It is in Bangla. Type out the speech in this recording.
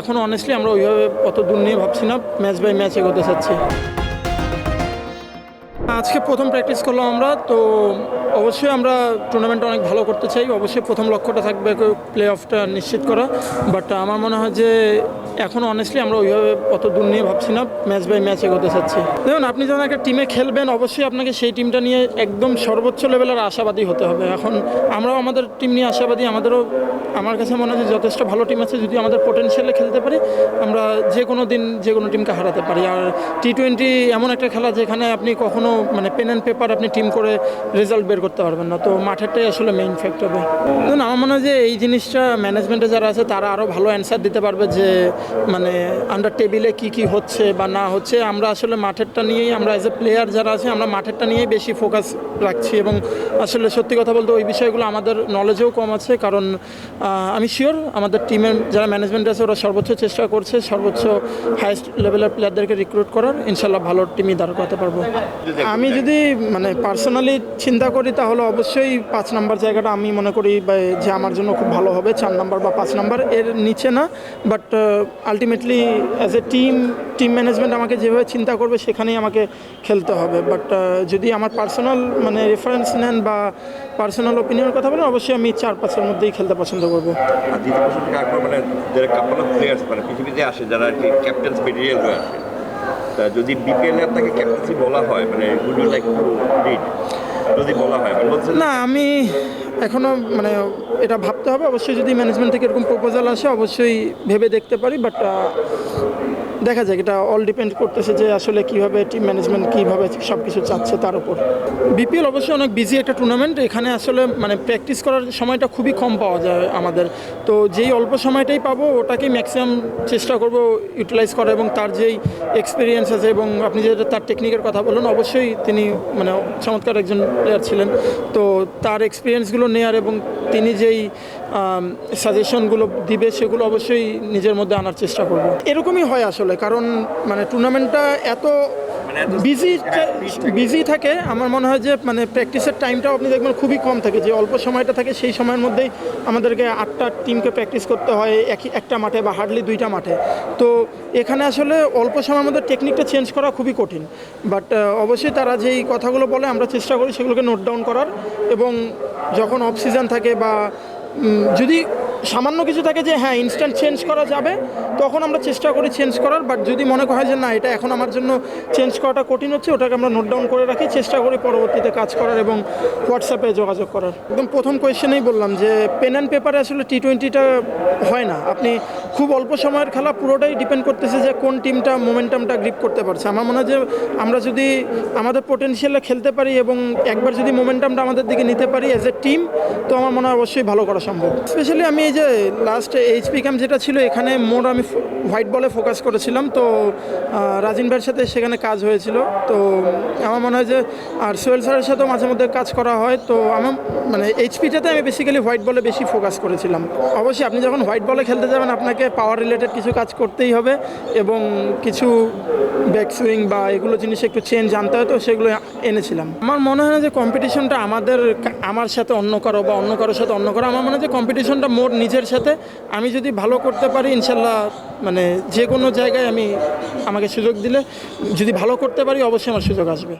এখন অনেস্টলি আমরা ওইভাবে অত দূর নিয়ে ভাবছি না ম্যাচ বাই ম্যাচ এগোতে চাচ্ছি। আজকে প্রথম প্র্যাকটিস করলাম আমরা, তো অবশ্যই আমরা টুর্নামেন্ট অনেক ভালো করতে চাই। অবশ্যই প্রথম লক্ষ্যটা থাকবে প্লে অফটা নিশ্চিত করা। বাট আমার মনে হয় যে এখন অনেস্টলি আমরা ওইভাবে অত দূর নিয়ে ভাবছি না ম্যাচ বাই ম্যাচ এগোতে চাচ্ছি। দেখুন, আপনি যখন একটা টিমে খেলবেন, অবশ্যই আপনাকে সেই টিমটা নিয়ে একদম সর্বোচ্চ লেভেলের আশাবাদী হতে হবে। এখন আমরাও আমাদের টিম নিয়ে আশাবাদী, আমাদেরও, আমার কাছে মনে হয় যথেষ্ট ভালো টিম আছে, যদি আমাদের পোটেনশিয়ালে খেলতে পারি, আমরা যে কোনো দিন যে কোনো টিমকে হারাতে পারি। আর টি টোয়েন্টি এমন একটা খেলা যেখানে আপনি কখনো মানে পেন অ্যান্ড পেপার আপনি টিম করে রেজাল্ট বের করতে পারবেন না। তো মাঠেরটাই আসলে মেইন ফ্যাক্ট হবে দেখুন, আমার মনে হয় যে এই জিনিসটা ম্যানেজমেন্টে যারা আছে, তারা আরও ভালো অ্যান্সার দিতে পারবে যে মানে আন্ডার টেবিলে কি কি হচ্ছে বা না হচ্ছে, আমরা আসলে মাঠেরটা নিয়েই, আমরা অ্যাজ এ প্লেয়ার যারা আছে, আমরা মাঠেরটা নিয়েই বেশি ফোকাস রাখছি এবং আসলে সত্যি কথা বলতে ওই বিষয়গুলো আমাদের নলেজেও কম আছে কারণ আমি শিওর আমাদের টিমের যারা ম্যানেজমেন্ট আছে, ওরা সর্বোচ্চ চেষ্টা করছে, সর্বোচ্চ হায়েস্ট লেভেলের প্লেয়ারদেরকে রিক্রুট করার। ইনশাল্লাহ ভালো টিমই দাঁড় করাতে পারব। আমি যদি মানে পার্সোনালি চিন্তা করি, তাহলে অবশ্যই পাঁচ নাম্বার জায়গাটা আমি মনে করি, বা যে আমার জন্য খুব ভালো হবে, চার নাম্বার বা পাঁচ নাম্বার এর নিচে না but ultimately as a team team management আমাকে যেভাবে চিন্তা করবে, সেখানেই আমাকে খেলতে হবে। বাট যদি আমার পার্সোনাল মানে রেফারেন্স নেন বা পার্সোনাল ওপিনিয়নের কথা বলেন, অবশ্যই আমি চার পাঁচের মধ্যেই খেলতে পছন্দ করব। মানে মানে পৃথিবীতে আসে, যারা ক্যাপ্টেন্স মেটেরিয়াল হয়ে আসে, তা যদি বিপিএল আপনাকে ক্যাপ্টেন্সি বলা হয় মানে উড লাইক মানে না, আমি এখনও মানে এটা ভাবতে হবে। অবশ্যই যদি ম্যানেজমেন্ট থেকে এরকম প্রপোজাল আসে, অবশ্যই ভেবে দেখতে পারি বাট দেখা যাক এটা অল ডিপেন্ড করতেছে যে আসলে কীভাবে টিম ম্যানেজমেন্ট কীভাবে সব কিছু চাচ্ছে তার উপর। বিপিএল অবশ্যই অনেক বিজি একটা টুর্নামেন্ট এখানে আসলে মানে প্র্যাকটিস করার সময়টা খুবই কম পাওয়া যায় আমাদের। তো যেই অল্প সময়টাই পাবো ওটাকেই ম্যাক্সিমাম চেষ্টা করব ইউটিলাইজ করা এবং তার যেই এক্সপিরিয়েন্স আছে এবং আপনি যেটা তার টেকনিকের কথা বলুন অবশ্যই তিনি মানে চমৎকার একজন প্লেয়ার ছিলেন। তো তার এক্সপিরিয়েন্সগুলো নেয়ার এবং তিনি যেই সাজেশনগুলো দিবে সেগুলো অবশ্যই নিজের মধ্যে আনার চেষ্টা করব। এরকমই হয় আসলে। কারণ মানে টুর্নামেন্টটা এত মানে বিজি থাকে। বিজি থাকে আমার মনে হয় যে মানে প্র্যাকটিসের টাইমটাও আপনি দেখবেন খুবই কম থাকে। যে অল্প সময়টা থাকে সেই সময়ের মধ্যেই আমাদেরকে আটটা টিমকে প্র্যাকটিস করতে হয় একই একটা মাঠে বা হার্ডলি দুইটা মাঠে। তো এখানে আসলে অল্প সময়ের মধ্যে টেকনিকটা চেঞ্জ করা খুবই কঠিন। বাট অবশ্যই তারা যেই কথাগুলো বলে আমরা চেষ্টা করি সেগুলোকে নোট ডাউন করার। এবং যখন অফ সিজন থাকে বা যদি সামান্য কিছু থাকে যে হ্যাঁ ইনস্ট্যান্ট চেঞ্জ করা যাবে, তখন আমরা চেষ্টা করি চেঞ্জ করার বাট যদি মনে হয় যে, না, এটা এখন আমার জন্য চেঞ্জ করাটা কঠিন হচ্ছে, ওটাকে আমরা নোট ডাউন করে রাখি, চেষ্টা করি পরবর্তীতে কাজ করার এবং হোয়াটসঅ্যাপে যোগাযোগ করার। একদম প্রথম কোয়েশ্চেনেই বললাম যে পেন অ্যান্ড পেপারে আসলে টি টোয়েন্টিটা হয় না। আপনি খুব অল্প সময়ের খেলা পুরোটাই ডিপেন্ড করতেছে যে কোন টিমটা মোমেন্টামটা গ্রিপ করতে পারছে। আমার মনে হয় যে আমরা যদি আমাদের পোটেনশিয়ালে খেলতে পারি এবং একবার যদি মোমেন্টামটা আমাদের দিকে নিতে পারি অ্যাজ এ টিম তো আমার মনে হয় অবশ্যই ভালো করা সম্ভব। স্পেশালি আমি এই যে লাস্ট এইচপি ক্যাম্প যেটা ছিল, এখানে মোর আমি হোয়াইট বলে ফোকাস করেছিলাম। তো রাজিন ভাইয়ের সাথে সেখানে কাজ হয়েছিল। তো, আমার মনে হয় যে, আর সোহেল স্যারের সাথেও মাঝে মধ্যে কাজ করা হয়। তো, আমার মানে এইচপিটাতে আমি বেসিক্যালি হোয়াইট বলে বেশি ফোকাস করেছিলাম। অবশ্যই আপনি যখন হোয়াইট বলে খেলতে যাবেন, আপনাকে পাওয়ার রিলেটেড কিছু কাজ করতেই হবে এবং কিছু ব্যাক সুইং বা এগুলো জিনিস একটু চেঞ্জ আনতে হয়, তো সেগুলো এনেছিলাম। আমার মনে হয় না যে কম্পিটিশনটা আমাদের আমার সাথে অন্য কারও বা অন্য কারোর সাথে অন্য কারও, আমার মনে হয় যে কম্পিটিশনটা মোর নিজের সাথে। আমি যদি ভালো করতে পারি, ইনশাল্লাহ মানে যে কোনো জায়গায় আমি আমাকে সুযোগ দিলে, যদি ভালো করতে পারি, অবশ্যই আমার সুযোগ আসবে।